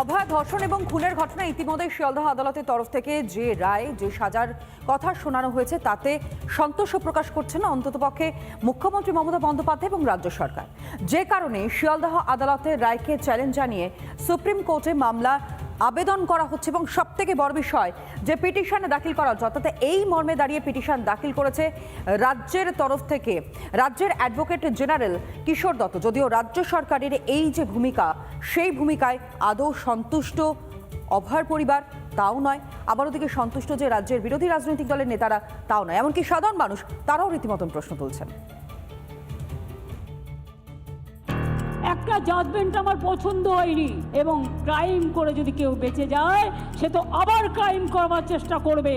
অভয়া ধর্ষণ এবং খুনের ঘটনা ইতিমধ্যে শিয়ালদহ আদালতের তরফ থেকে যে রায়, যে সাজার কথা শোনানো হয়েছে, তাতে সন্তোষ প্রকাশ করছে না অন্ততপক্ষে মুখ্যমন্ত্রী মমতা বন্দ্যোপাধ্যায় এবং রাজ্য সরকার। যে কারণে শিয়ালদহ আদালতের রায়কে চ্যালেঞ্জ জানিয়ে সুপ্রিম কোর্টে মামলা আবেদন করা হচ্ছে এবং সব থেকে বড় বিষয়, যে পিটিশনে দাখিল করা হচ্ছে, অর্থাৎ এই মর্মে দাঁড়িয়ে পিটিশন দাখিল করেছে রাজ্যের তরফ থেকে রাজ্যের অ্যাডভোকেট জেনারেল কিশোর দত্ত। যদিও রাজ্য সরকারের এই যে ভূমিকা, সেই ভূমিকায় আদৌ সন্তুষ্ট অভয়ের পরিবার তাও নয়, আবার ওদিকে সন্তুষ্ট যে রাজ্যের বিরোধী রাজনৈতিক দলের নেতারা তাও নয়। এমনকি সাধারণ মানুষ তারাও রীতিমতন প্রশ্ন তুলছেন। একটা জাজমেন্ট আমার পছন্দ হয়নি। এবং ক্রাইম করে যদি কেউ বেঁচে যায়, সে তো আবার ক্রাইম করবার চেষ্টা করবে।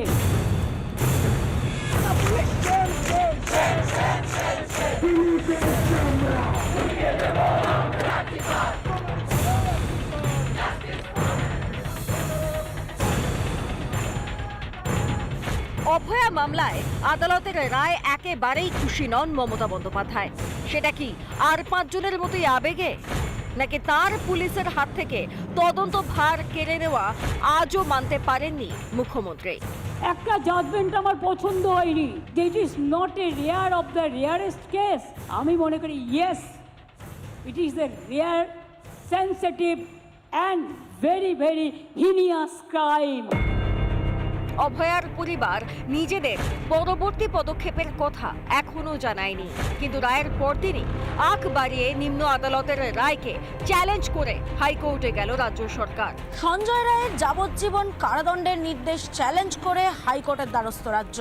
অভয়া মামলায় আদালতের রায় একেবারেই খুশি নন মমতা বন্দ্যোপাধ্যায়। সেটা কি? আর পাঁচজনের মতোই আবেগে? নাকি তার পুলিশের হাত থেকে তদন্ত ভার কেড়ে নেওয়া আজও মানতে পারেননি মুখ্যমন্ত্রী? একটা জাজমেন্ট আমার পছন্দ হয়নি। This is not a rare of the rarest case আমি মনে করি yes it is a rare sensitive and very very heinous crime অভয়ার পরিবার নিজেদের পরবর্তী পদক্ষেপের কথা এখনও জানায়নি। কিন্তু রায়ের পরদিনই আখ বাড়িয়ে নিম্ন আদালতের রায়কে চ্যালেঞ্জ করে হাইকোর্টে গেল রাজ্য সরকার। সঞ্জয় রায়ের যাবজ্জীবন কারাদণ্ডের নির্দেশ চ্যালেঞ্জ করে হাইকোর্টের দ্বারস্থ রাজ্য।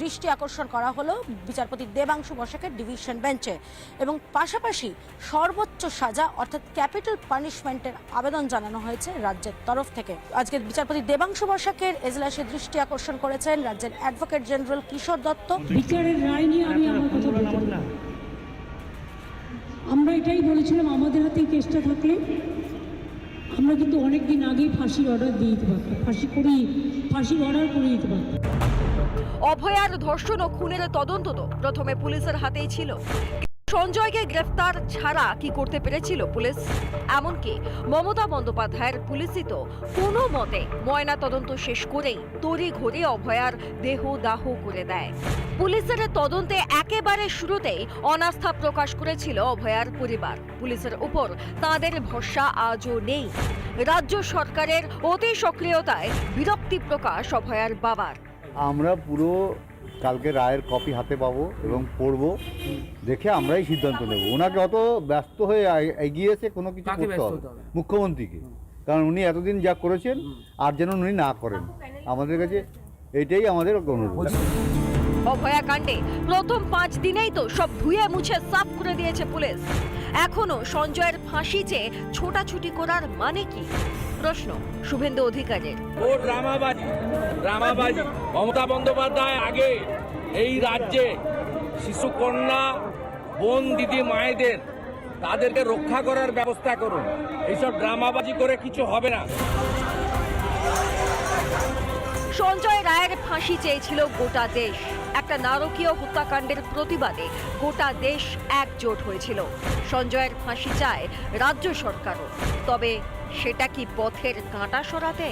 দৃষ্টি আকর্ষণ করা হলো বিচারপতি দেবাংশু বসাকের ডিভিশন বেঞ্চে। এবং পাশাপাশি সর্বোচ্চ সাজা, অর্থাৎ ক্যাপিটাল পানিশমেন্টের আবেদন জানানো হয়েছে রাজ্যের তরফ থেকে। আজকে বিচারপতি দেবাংশু বসাকের এজলাসে দৃষ্টি আকর্ষণ করেছেন রাজ্যের অ্যাডভোকেট জেনারেল কিশোর দত্ত। বিচারের রায় নিয়ে আমি আমার এটাই বলেছিলাম, আমাদের হাতে এই কেসটা থাকলে আমরা কিন্তু অনেক দিন আগেই ফাঁসির অর্ডার দিয়ে দিতে পারতাম। ফাঁসি করি ফাঁসির অর্ডার করে দিতে পারতাম। অভয়ার ধর্ষণ ও খুনের তদন্ত তো প্রথমে পুলিশের হাতেই ছিল। সঞ্জয়কে গ্রেফতার ছাড়া কি করতে পেরেছিল পুলিশ? এমনকি মমতা বন্দ্যোপাধ্যায়ের পুলিশই তো কোনো মতে ময়না তদন্ত শেষ করেই তড়ি ঘড়ি অভয়ার দেহ দাহ করে দেয়। পুলিশের তদন্তে একেবারে শুরুতেই অনাস্থা প্রকাশ করেছিল অভয়ার পরিবার। পুলিশের উপর তাদের ভরসা আজও নেই। রাজ্য সরকারের অতি সক্রিয়তায় বিরক্তি প্রকাশ অভয়ার বাবার। আমরা পুরো কালকে রায়ের কপি হাতে পাবো এবং পড়ব। দেখে আমরাই সিদ্ধান্ত নেব। ওনাকে অত ব্যস্ত হয়ে এগিয়েছে কোনো কিছু করতে হবে মুখ্যমন্ত্রীকে। কারণ উনি এতদিন যা করেছেন আর যেন উনি না করেন। আমাদের কাছে এটাই আমাদের অনুরোধ। অভয়া কাণ্ডে প্রথম পাঁচ দিনেই তো সব ধুয়ে মুছে সাফ করে দিয়েছে পুলিশ। এখনও সঞ্জয়ের ফাঁসি চেয়ে ছোটাছুটি করার মানে কি? প্রশ্ন শুভেন্দু অধিকারের। ও ড্রামাবাজি। ড্রামাবাজি মমতা বন্দ্যোপাধ্যায় আগে এই রাজ্যে শিশুকন্যা বোন, দিদি, মায়েদের তাদেরকে রক্ষা করার ব্যবস্থা করুন। এইসব ড্রামাবাজি করে কিছু হবে না। সঞ্জয় রায়ের ফাঁসি চেয়েছিল গোটা দেশ। একটা নারকীয় হত্যাকাণ্ডের প্রতিবাদে গোটা দেশ একজোট হয়েছিল। সঞ্জয়ের ফাঁসি চায় রাজ্য সরকারও। তবে সেটা কি পথের কাঁটা সরাতে?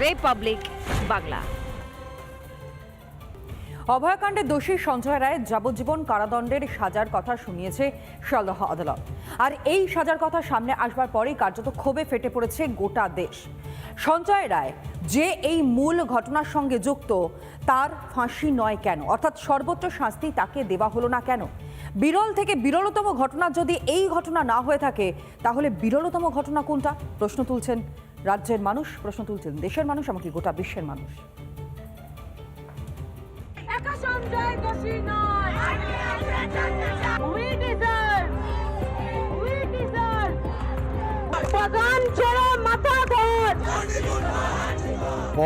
রিপাবলিক বাংলা অভয়াকাণ্ডে দোষী সঞ্জয় রায় যাবজ্জীবন কারাদণ্ডের সাজার কথা শুনিয়েছে শিয়ালদহ আদালত। আর এই সাজার কথা সামনে আসবার পরেই কার্যত ক্ষোভে ফেটে পড়েছে গোটা দেশ। সঞ্জয় রায় যে এই মূল ঘটনার সঙ্গে যুক্ত, তার ফাঁসি নয় কেন? অর্থাৎ সর্বোচ্চ শাস্তি তাকে দেওয়া হলো না কেন? বিরল থেকে বিরলতম ঘটনা যদি এই ঘটনা না হয়ে থাকে, তাহলে বিরলতম ঘটনা কোনটা? প্রশ্ন তুলছেন রাজ্যের মানুষ প্রশ্ন তুলছেন দেশের মানুষ এমনকি গোটা বিশ্বের মানুষ। একা সঞ্জয় দোষী নয়। উই ডিজার্ভ উই ডিজার্ভ বাগান ছেড়ে মাথা ধর।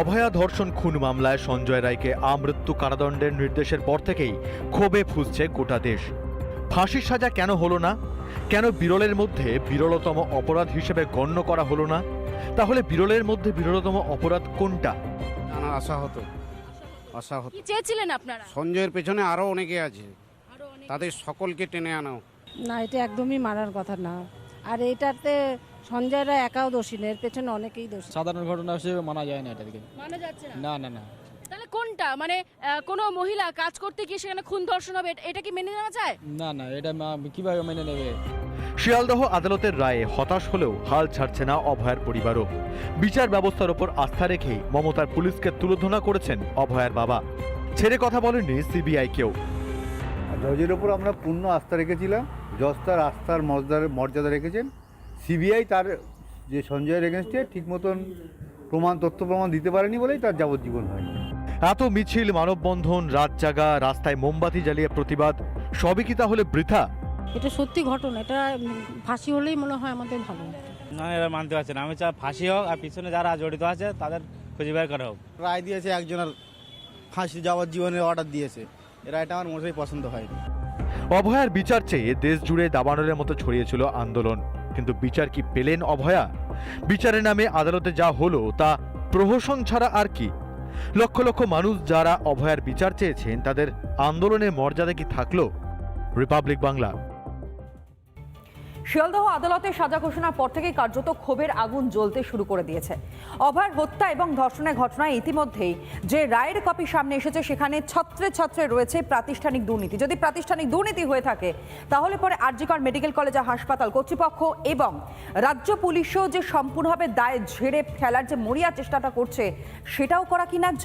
অভয়া ধর্ষণ খুন মামলায় সঞ্জয় রায়কে আমৃত্যু কারাদণ্ডের নির্দেশের পর থেকেই ক্ষোভে ফুসছে গোটা দেশ। ফাঁসির সাজা কেন হলো না? কেন বিরলের মধ্যে বিরলতম অপরাধ হিসেবে গণ্য করা হলো না? তাহলে বিরলের মধ্যে বিরলতম অপরাধ কোনটা? জানার আশা হতো আশা হতো কি চেয়েছিলেন আপনারা? সঞ্জয়ের পেছনে আরও অনেকে আছে। তাদের সকলকে টেনে আনাও। না এটা একদমই মানার কথা না। আর এটাতে সঞ্জয়রা একাও দোষী নেই এর পেছনে অনেকেই দোষী। সাধারণ ঘটনা হিসেবে মানা যায় না এটাকে। মানা যাচ্ছে না? না না না। তাহলে কোনটা? মানে আহ, কোনো মহিলা কাজ করতে গিয়ে সেখানে খুন ধর্ষণ হবে এটা- এটা কি মেনে নেওয়া যায়? না না এটা মা- কীভাবে মেনে নেবে? শিয়ালদহ আদালতের রায়ে হতাশ হলেও হাল ছাড়ছে না অভয়ার পরিবারও। বিচার ব্যবস্থার ওপর আস্থা রেখেই মমতার পুলিশকে তুলোধনা করেছেন অভয়ার বাবা। ছেড়ে কথা বলেননি সিবিআই কেউ। আর জজের ওপর আমরা পূর্ণ আস্থা রেখেছিলাম। জজ তার আস্থার মর্যাদা মর্যাদা রেখেছেন। সিবিআই তার যে সঞ্জয়ের এগেনস্টে ঠিক মতন প্রমাণ তথ্য প্রমাণ দিতে পারেনি বলেই তার যাবজ্জীবন হয়নি। এত মিছিল মানববন্ধন রাত জাগা রাস্তায় মোমবাতি জ্বালিয়ে প্রতিবাদ সবই কি তাহলে বৃথা? এটা সত্যি ঘটনা এটা ফাঁসি হলেই মনে হয় আমাদের ভালো। না এরা মানতে পারছে না। আমি চাই ফাঁসি হোক আর পিছনে যারা জড়িত আছে তাদের খুঁজে বের করা হোক। রায় দিয়েছে একজনের ফাঁসি যাওয়ার জীবনের অর্ডার দিয়েছে। এরা এটা আমার মোটেই পছন্দ হয়নি। অভয়ার বিচার চেয়ে দেশ জুড়ে দাবানলের মতো ছড়িয়েছিল আন্দোলন। কিন্তু বিচার কি পেলেন অভয়া? বিচারের নামে আদালতে যা হলো তা প্রহসন ছাড়া আর কি? লক্ষ লক্ষ মানুষ যারা অভয়ার বিচার চেয়েছেন তাদের আন্দোলনের মর্যাদা কি থাকল? রিপাবলিক বাংলা। শিয়ালদহ আদালতে সাজা ঘোষণার পর থেকেই কার্যত ক্ষোভের আগুন জ্বলতে শুরু করে দিয়েছে। অভয়ার হত্যা এবং ধর্ষণের ঘটনায় ইতিমধ্যেই যে রায়ের কপি সামনে এসেছে, সেখানে ছত্রে ছত্রে রয়েছে প্রাতিষ্ঠানিক দুর্নীতি। যদি প্রাতিষ্ঠানিক দুর্নীতি হয়ে থাকে, তাহলে পরে আরজিকর মেডিকেল কলেজ হাসপাতাল, কর্তৃপক্ষ এবং রাজ্য পুলিশও যে সম্পূর্ণভাবে দায় ঝেড়ে ফেলার যে মরিয়া চেষ্টাটা করছে, সেটাও করা কি ন্যায্য?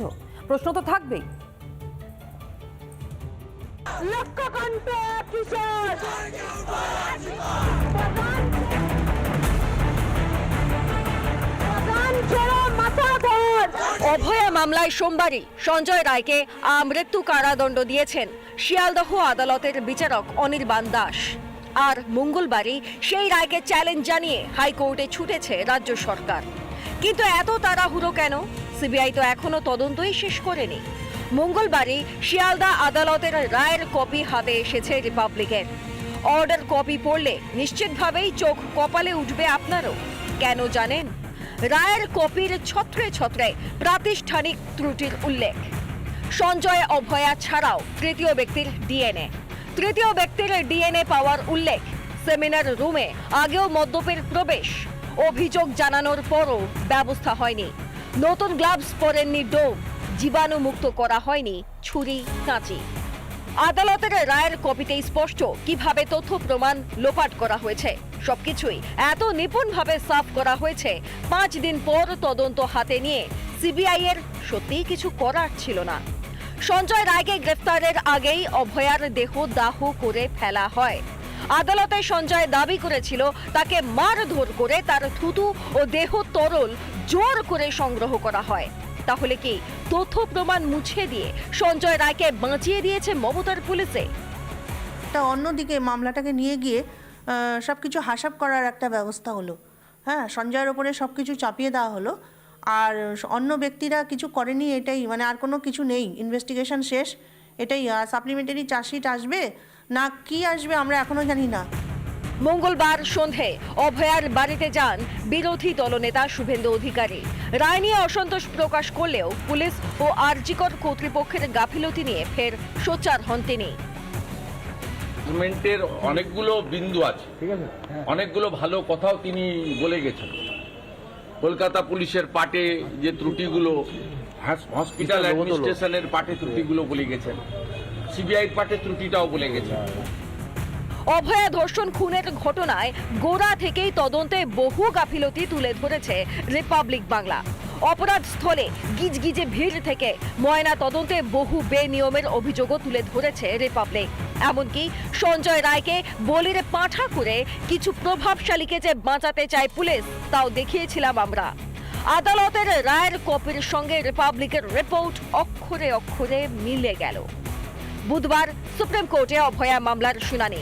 প্রশ্ন তো থাকবেই। অভয়া মামলায় সোমবারই সঞ্জয় রায়কে মৃত্যু কারাদণ্ড দিয়েছেন শিয়ালদহ আদালতের বিচারক অনির্বাণ দাস। আর মঙ্গলবারই সেই রায়কে চ্যালেঞ্জ জানিয়ে হাইকোর্টে ছুটেছে রাজ্য সরকার। কিন্তু এত তাড়াহুড়ো কেন? সিবিআই তো এখনও তদন্তই শেষ করেনি। মঙ্গলবারই শিয়ালদা আদালতের রায়ের কপি হাতে এসেছে রিপাবলিকের। অর্ডার কপি পড়লে নিশ্চিতভাবেই চোখ কপালে উঠবে আপনারও। কেন জানেন? রায়ের কপির ছত্রে ছত্রে প্রাতিষ্ঠানিক ত্রুটির উল্লেখ। সঞ্জয় অভয়া ছাড়াও তৃতীয় ব্যক্তির ডিএনএ। তৃতীয় ব্যক্তির ডিএনএ পাওয়ার উল্লেখ, সেমিনার রুমে আগেও মদ্যপের প্রবেশ। অভিযোগ জানানোর পরও ব্যবস্থা হয়নি। নতুন গ্লাভস পরেননি ডোম। জীবাণু মুক্ত করা হয়নি, ছুরি, কাঁচি। আদালতের রায়ের কপিতেই স্পষ্ট কীভাবে তথ্য প্রমাণ লোপাট করা হয়েছে। সবকিছুই এত নিপুণভাবে সাফ করা হয়েছে, পাঁচ দিন পর তদন্ত হাতে নিয়ে সিবিআই এর সত্যিই কিছু করার ছিল না। সঞ্জয় রায়কে গ্রেফতারের আগেই অভয়ার দেহ দাহ করে ফেলা হয়। আদালতে সঞ্জয় দাবি করেছিল, তাকে মারধর করে তার থুতু ও দেহ তরল জোর করে সংগ্রহ করা হয়। তাহলে কি তথ্য প্রমাণ মুছে দিয়ে সঞ্জয় রায়কে বাঁচিয়ে দিয়েছে মমতার পুলিশে? তা অন্যদিকে মামলাটাকে নিয়ে গিয়ে সব কিছু হাসাব করার একটা ব্যবস্থা হলো। হ্যাঁ সঞ্জয়ের ওপরে সব কিছু চাপিয়ে দেওয়া হলো। আর অন্য ব্যক্তিরা কিছু করেনি এটাই মানে আর কোনো কিছু নেই। ইনভেস্টিগেশন শেষ, এটাই সাপ্লিমেন্টারি চার্জশিট আসবে? না, কি আসবে আমরা এখনও জানি না। মঙ্গলবার সন্ধে অভয়ার বাড়িতে যান বিরোধী দলনেতা শুভেন্দু অধিকারী। রায় নিয়ে অসন্তোষ প্রকাশ করলেও পুলিশ ও আরজিকর কর্তৃপক্ষের গাফিলতি নিয়ে ফের সোচ্চার হন তিনি। গভর্নমেন্টের অনেকগুলো বিন্দু আছে। ঠিক আছে? অনেকগুলো ভালো কথাও তিনি বলে গেছেন। কলকাতা পুলিশের পাটে যে ত্রুটিগুলো হসপিটাল অ্যাডমিনিস্ট্রেশনের পাটে ত্রুটিগুলো বলে গেছেন। সিবিআই পাটে ত্রুটিটাও বলে গেছেন। অভয়া ধর্ষণ খুনের ঘটনায় গোড়া থেকেই তদন্তে বহু গাফিলতি তুলে ধরেছে রিপাবলিক বাংলা। অপরাধ স্থলে গিজগিজে ভিড় থেকে ময়না তদন্তে বহু বেনিয়মের অভিযোগও তুলে ধরেছে রিপাবলিক। এমনকি সঞ্জয় রায়কে বলির পাঁঠা করে কিছু প্রভাবশালীকে যে বাঁচাতে চায় পুলিশ, তাও দেখিয়েছিলাম আমরা। আদালতের রায়ের কপির সঙ্গে রিপাবলিকের রিপোর্ট অক্ষরে অক্ষরে মিলে গেল। বুধবার সুপ্রিম কোর্টে অভয়া মামলার শুনানি।